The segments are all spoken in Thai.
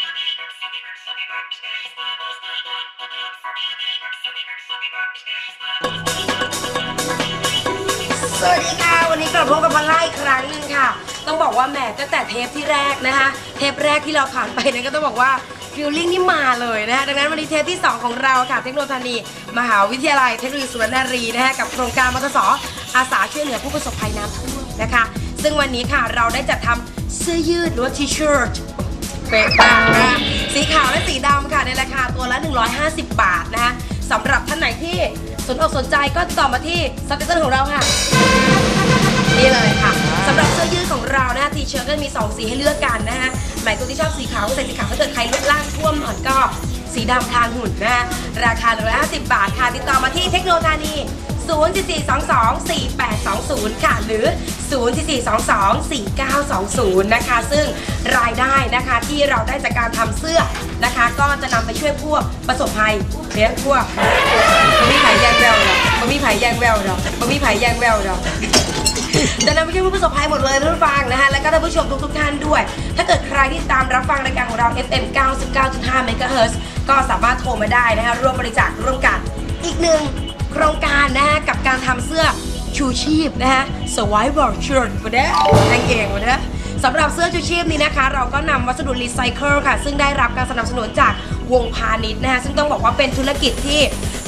สวัสดีค่ะ วันนี้กลับพบกับพอลล่าอีกครั้งหนึ่งค่ะ ต้องบอกว่าแหมตั้งแต่เทปที่แรกนะคะ เทปแรกที่เราผ่านไปเนี่ยก็ต้องบอกว่าฟิลลิ่งนี่มาเลยนะคะดังนั้นวันนี้เทปที่ 2 ของเราค่ะ เทคโนโลยีมหาวิทยาลัยเทคโนโลยีสุวรรณรีนะคะกับโครงการมทสอาสาช่วยเหลือผู้ประสบภัยน้ำท่วมนะคะ ซึ่งวันนี้ค่ะเราได้จัดทำเสื้อยืดหรือว่าทีเชิ้ต เป๊ะมากนะสีขาวและสีดำค่ะในราคาตัวละ 150 บาทนะคะสำหรับท่านไหนที่สนอกสนใจก็ติดต่อมาที่ซับไตเติลของเราค่ะ นี่เลยค่ะสำหรับเสื้อยืดของเรานะทีเชิ้ตก็มี 2 สีให้เลือกกันนะฮะหมายตัวที่ชอบสีขาวก็ใส่สีขาวถ้าเกิดใครเลือกล่างท่วมหน่อยก็สีดำทางหุ่นนะฮะราคา150 บาทค่ะติดต่อมาที่เทคโนโลยี 044224820 ค่ะ หรือ 044224920 นะคะ ซึ่งรายได้นะคะที่เราได้จากการทำเสื้อนะคะ ก็จะนำไปช่วยพวกประสบภัยเลี้ยงพวกบะมีไผ่ยงแววหรอกบะมีไผ่ยงแววหรอกบะมีไผ่ยงแววหรอจะนำไปช่วยผู้ประสบภัยหมดเลยท่านผู้ฟังนะคะ แล้วก็ท่านผู้ชมทุกๆท่านด้วย ถ้าเกิดใครที่ตามรับฟังรายการของเรา FM 99.5 MHz ก็สามารถโทรมาได้นะคะร่วมบริจาคร่วมกันอีกหนึ่ง โครงการนะคะกับการทำเสื้อชูชีพนะคะ Survival Shirt วันนี้นั่นเองวันนี้สำหรับเสื้อชูชีพนี้นะคะ เราก็นำวัสดุรีไซเคิลค่ะ ซึ่งได้รับการสนับสนุนจากวงพาณิชย์นะคะซึ่งต้องบอกว่าเป็นธุรกิจที่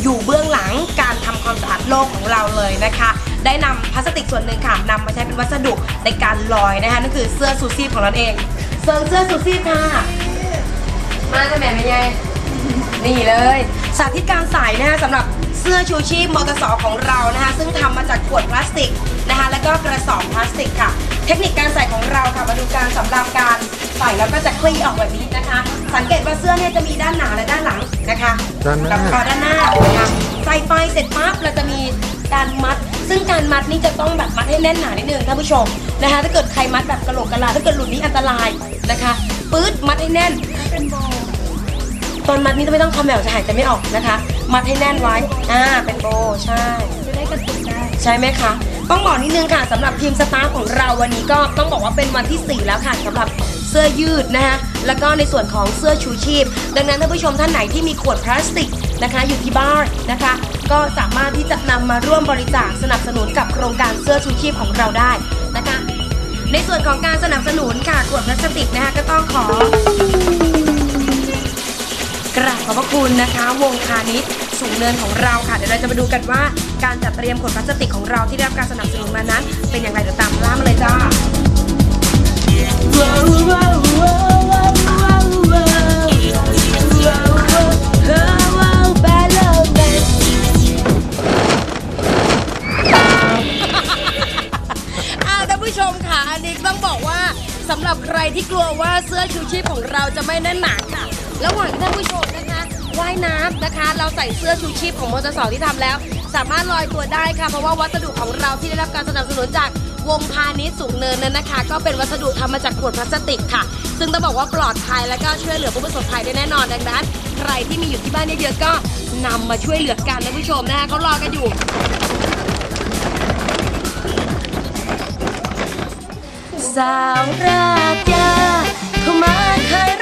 อยู่เบื้องหลังการทำความสะอาดโลกของเราเลยนะคะ ได้นำพลาสติกส่วนหนึ่งค่ะนำมาใช้เป็นวัสดุในการลอยนะคะนั่นคือเสื้อซูซีพของเราเองเส่วนเสื้อซูซีพค่ะ มาจะแม่ไม่ใหญ่นี่เลย สาธิตการใส่นะคะสำหรับ เสื้อชูชีพมอเตอร์สอของเรานะคะซึ่งทำมาจากขวดพลาสติกนะคะแล้วก็กระสอบพลาสติกค่ะ เทคนิคการใส่ของเราค่ะมาดูการสำหรับการใส่แล้วก็จะคลี่ออกแบบนี้นะคะ สังเกตว่าเสื้อเนี่ยจะมีด้านหน้าและด้านหลังนะคะด้านหน้าแล้วก็ด้านหน้านะคะใส่ไปเสร็จปั๊บเราจะมีการมัด ซึ่งการมัดนี่จะต้องแบบมัดให้แน่นหนานิดนึงท่านผู้ชมนะคะ ถ้าเกิดใครมัดแบบกระโหลกกระลาถ้าเกิดหลุดนี้อันตรายนะคะปื๊ดมัดให้แน่น ตอนมัดนี่ไม่ต้องคอมแมวจะหายใจไม่ออกนะคะ มัดให้แน่นไว้อ่าเป็นโบใช่ จะได้กระตุกได้ใช่ไหมคะ ต้องบอกนิดนึงค่ะสำหรับทีมสตาฟของเราวันนี้ก็ต้องบอกว่าเป็นวันที่ 4 แล้วค่ะสำหรับเสื้อยืดนะคะแล้วก็ในส่วนของเสื้อชูชีพ ดังนั้นท่านผู้ชมท่านไหนที่มีขวดพลาสติกนะคะอยู่ที่บ้านนะคะ ก็สามารถที่จะนำมาร่วมบริจาคสนับสนุนกับโครงการเสื้อชูชีพของเราได้นะคะ ในส่วนของการสนับสนุนค่ะขวดพลาสติกนะคะก็ต้องขอ กราบขอบพระคุณนะคะ วงพาณิชย์สูงเนินของเราค่ะ เดี๋ยวเราจะมาดูกันว่าการจัดเตรียมขวดพลาสติกของเราที่ได้รับการสนับสนุนมานั้น เป็นอย่างไรเดี๋ยวตามล่ามาเลยจ้า อาท่านผู้ชมค่ะอันนี้ต้องบอกว่าสำหรับใครที่กลัวว่าเสื้อชูชีพของเราจะไม่แน่นหนาค่ะ ระหว่างที่ท่านผู้ชมนะคะว่ายน้ำนะคะ เราใส่เสื้อชูชีพของมอเตอร์สที่ทำแล้ว สามารถลอยตัวได้ค่ะ เพราะว่าวัสดุของเราที่ได้รับการสนับสนุนจากวงพาณิชย์สูงเนินนั้นนะคะ ก็เป็นวัสดุทำมาจากขวดพลาสติกค่ะ ซึ่งต้องบอกว่าปลอดภัยและก็ช่วยเหลือผู้ประสบภัยได้แน่นอนดังนั้น ใครที่มีอยู่ที่บ้านเยอะๆก็นำมาช่วยเหลือกันนะผู้ชมนะคะเขารอกันอยู่ สาวรากยาเข้ามาขาย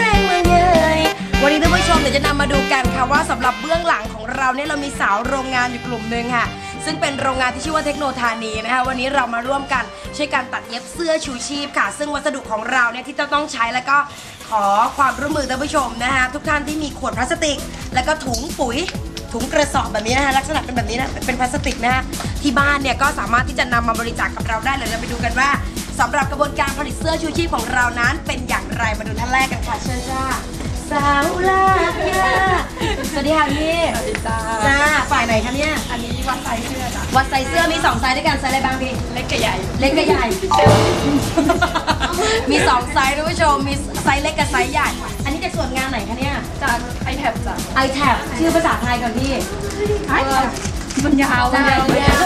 วันนี้ท่านผู้ชมเดี๋ยวจะนำมาดูกันค่ะว่าสำหรับเบื้องหลังของเราเนี่ยเรามีสาวโรงงานอยู่กลุ่มหนึ่งค่ะ ซึ่งเป็นโรงงานที่ชื่อว่าเทคโนธานีนะคะวันนี้เรามาร่วมกันช่วยกันตัดเย็บเสื้อชูชีพค่ะ ซึ่งวัสดุของเราเนี่ยที่จะต้องใช้แล้วก็ขอความร่วมมือท่านผู้ชมนะคะทุกท่านที่มีขวดพลาสติก แล้วก็ถุงปุ๋ยถุงกระสอบแบบนี้นะคะลักษณะเป็นแบบนี้นะเป็นพลาสติกนะคะที่บ้านเนี่ยก็สามารถที่จะนำมาบริจาคกับเราได้เลยเราไปดูกันว่าสำหรับกระบวนการผลิตเสื้อชูชีพของเรานั้น เป็นอย่างไรมาดูท่านแรกกันค่ะเชิญจ้า สาวลากยาสวัสดีค่ะพี่ สวัสดีจ้าจ้า ฝ่ายไหนคะเนี่ย อันนี้วัดไซส์เสื้อจ้ะวัดไซส์เสื้อมีสองไซส์ด้วยกันไซส์อะไรบ้างพี่ เล็กกับใหญ่ เล็กกับใหญ่ มีสองไซส์ท่านผู้ชม มีไซส์เล็กกับไซส์ใหญ่ อันนี้จากส่วนงานไหนคะเนี่ย จากไอแท็บจ้ะไอแท็บชื่อภาษาไทยก่อนพี่ไอแท็บมันยาวมันใช่ยาวยา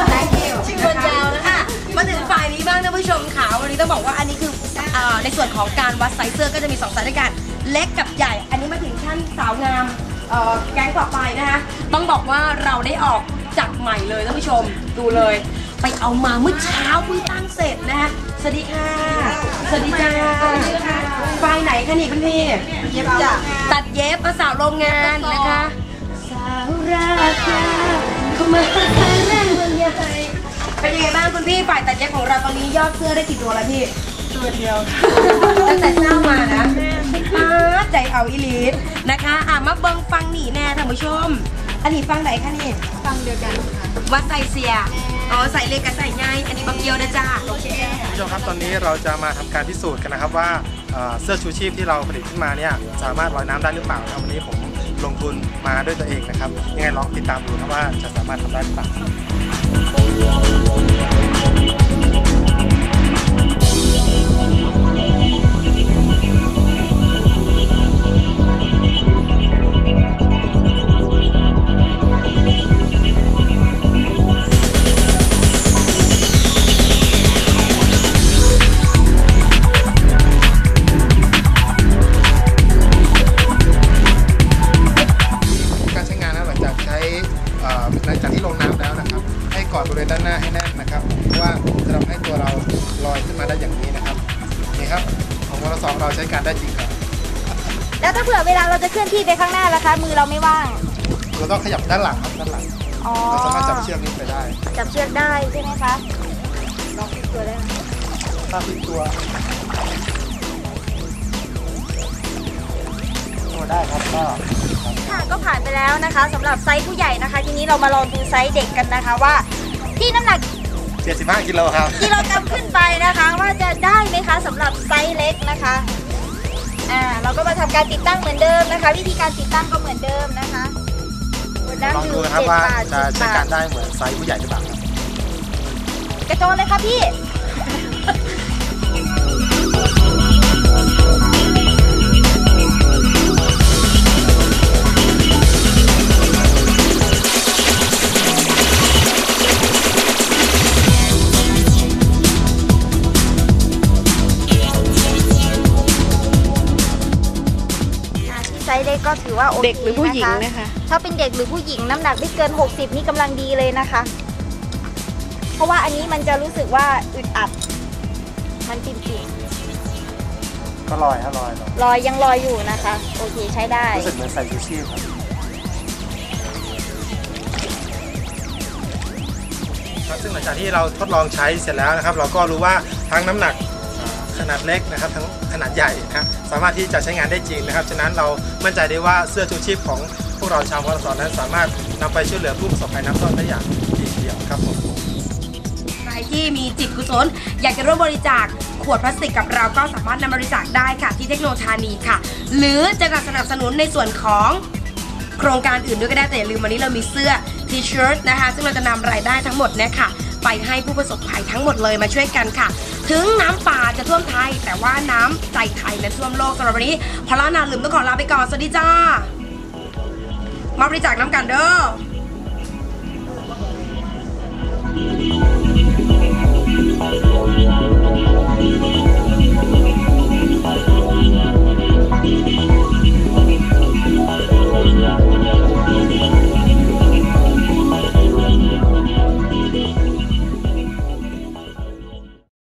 วชื่อมันยาวนะคะมาถึงฝ่ายนี้บ้างท่านผู้ชมขาวันนี้ต้องบอกว่าอันนี้คือเอ่อในส่วนของการวัดไซส์เสื้อก็จะมี2ไซส์ด้วยกัน เล็กกับใหญ่ อันนี้มาถึงขั้นสาวงามเอ่อแก๊งต่อไปนะคะต้องบอกว่าเราได้ออกจากใหม่เลยท่านผู้ชมดูเลย ไปเอามาเมื่อเช้าเพิ่งตั้งเสร็จนะคะสวัสดีค่ะ สวัสดีจ้าฝ่ายไหนคะนี่คุณพี่เย็บจ้ะตัดเย็บมาสาวโรงงานนะคะสาวราคาเข้ามาแรงเมืองใหญ่เป็นยังไงบ้างคุณพี่ฝ่ายตัดเย็บของเราตอนนี้ยอดเสื้อได้กี่ตัวแล้วพี่ตัวเดียวตั้งแต่เช้ามานะ อาใจเอาอีหลีนะคะอะมาเบิงฟังหนีแน่ท่านผู้ชม อันนี้ฟังไหนคะนี่ฟังเดียวกันค่ะว่าใส่เสียอ๋อใส่เล็กกับใส่ง่ายอันนี้บักเกียวนะจ้าโอเคคุณผู้ชมครับตอนนี้เราจะมาทำการพิสูจน์กันนะครับว่าเอ่อเสื้อชูชีพที่เราผลิตขึ้นมาเนี่ยสามารถลอยน้ำได้หรือเปล่านะครับวันนี้ผมลงทุนมาด้วยตัวเองนะครับยังไงลองติดตามดูนะว่าจะสามารถทำได้หรือเปล่า แล้วถ้าเผื่อเวลาเราจะเคลื่อนที่ไปข้างหน้าล่ะคะ มือเราไม่ว่าง เราต้องขยับด้านหลังครับด้านหลังอ๋อ เราสามารถจับเชือกนี้ไปได้ จับเชือกได้ใช่ไหมคะลองพลิกตัวได้ไหมถ้าพลิกตัวตัวได้ครับก็ค่ะก็ผ่านไปแล้วนะคะสำหรับไซส์ผู้ใหญ่นะคะ ทีนี้เรามาลองดูไซส์เด็กกันนะคะว่า ที่น้ำหนัก75กิโลครับ กิโลกรัมขึ้นไปนะคะ ว่าจะได้ไหมคะสำหรับไซส์เล็กนะคะ อ่าเราก็มาทำการติดตั้งเหมือนเดิมนะคะ วิธีการติดตั้งก็เหมือนเดิมนะคะบนด้านลองอดูยู่นะครับเจ็ดว่าบาทจะสิบใช้บาการทได้เหมือนไซส์ผู้ใหญ่หรือเปล่าครับกระโจนเลยค่ะพี่ ถือว่าโอเคเด็กหรือผู้หญิงนะคะนะคะ ถ้าเป็นเด็กหรือผู้หญิงน้ำหนักไม่เกิน 60 นี่กำลังดีเลยนะคะ เพราะว่าอันนี้มันจะรู้สึกว่าอึดอัด มันปิ่มก็ลอยฮะลอยลอยๆลอยยังลอยอยู่นะคะ โอเคใช้ได้ รู้สึกเหมือนใส่ชูชีพครับครับซึ่งหลังจากที่เราทดลองใช้เสร็จแล้วนะครับ เราก็รู้ว่าทั้งน้ำหนักอ่า ขนาดเล็กนะครับทั้งขนาดใหญ่นะสามารถที่จะใช้งานได้จริงนะครับฉะนั้นเรามั่นใจได้ว่าเสื้อชูชีพของพวกเราชาวพลสอนนั้น สามารถนำไปช่วยเหลือผู้ประสบภัยน้ำท่วมได้อย่างดีทีเดียวครับผมใครที่มีจิตกุศลอยากจะร่วมบริจาคขวดพลาสติกกับเราก็สามารถนำบริจาคได้ค่ะที่เทคโนโลยีค่ะ หรือจะสนับสนุนในส่วนของโครงการอื่นด้วยก็ได้แต่อย่าลืมวันนี้เรามีเสื้อทีเชิ้ตนะคะ ซึ่งเราจะนำรายได้ทั้งหมดเนี่ยค่ะ ไปให้ผู้ประสบภัยทั้งหมดเลยมาช่วยกันค่ะ ถึงน้ำป่าจะท่วมไทย แต่ว่าน้ำใจไทยนั้นท่วมโลกสำหรับวันนี้พอลานาลืมต้องขอลาไปก่อน สวัสดีจ้า มาบริจาคน้ำกันเด้อ